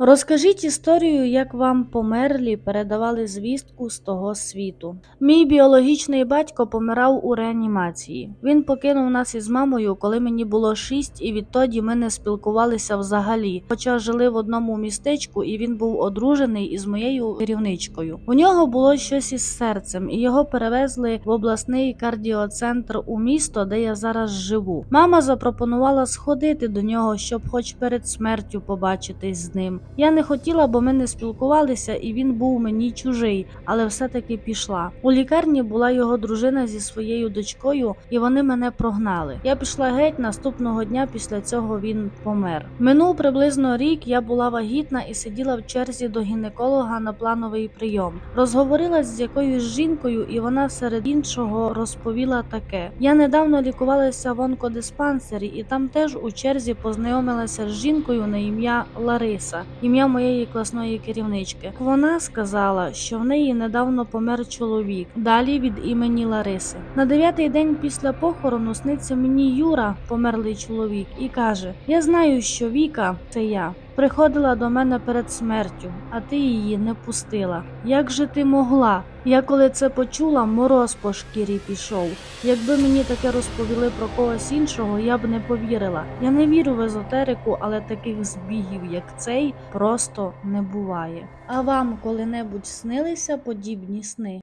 Розкажіть історію, як вам померлі передавали звістку з того світу. Мій біологічний батько помирав у реанімації. Він покинув нас із мамою, коли мені було шість, і відтоді ми не спілкувалися взагалі. Хоча жили в одному містечку, і він був одружений із моєю керівничкою. У нього було щось із серцем, і його перевезли в обласний кардіоцентр у місто, де я зараз живу. Мама запропонувала сходити до нього, щоб хоч перед смертю побачитись з ним. Я не хотіла, бо ми не спілкувалися, і він був мені чужий, але все-таки пішла. У лікарні була його дружина зі своєю дочкою, і вони мене прогнали. Я пішла геть наступного дня. Після цього він помер. Минув приблизно рік. Я була вагітна і сиділа в черзі до гінеколога на плановий прийом. Розговорилась з якоюсь жінкою, і вона серед іншого розповіла таке: я недавно лікувалася в онкодиспансері, і там теж у черзі познайомилася з жінкою на ім'я Лариса, ім'я моєї класної керівнички. Вона сказала, що в неї недавно помер чоловік. Далі від імені Лариси. На дев'ятий день після похорону сниться мені Юра, померлий чоловік, і каже: Я знаю, що Віка це я. Приходила до мене перед смертю, а ти її не пустила. Як же ти могла? Я коли це почула, мороз по шкірі пішов. Якби мені таке розповіли про когось іншого, я б не повірила. Я не вірю в езотерику, але таких збігів, як цей, просто не буває. А вам коли-небудь снилися подібні сни?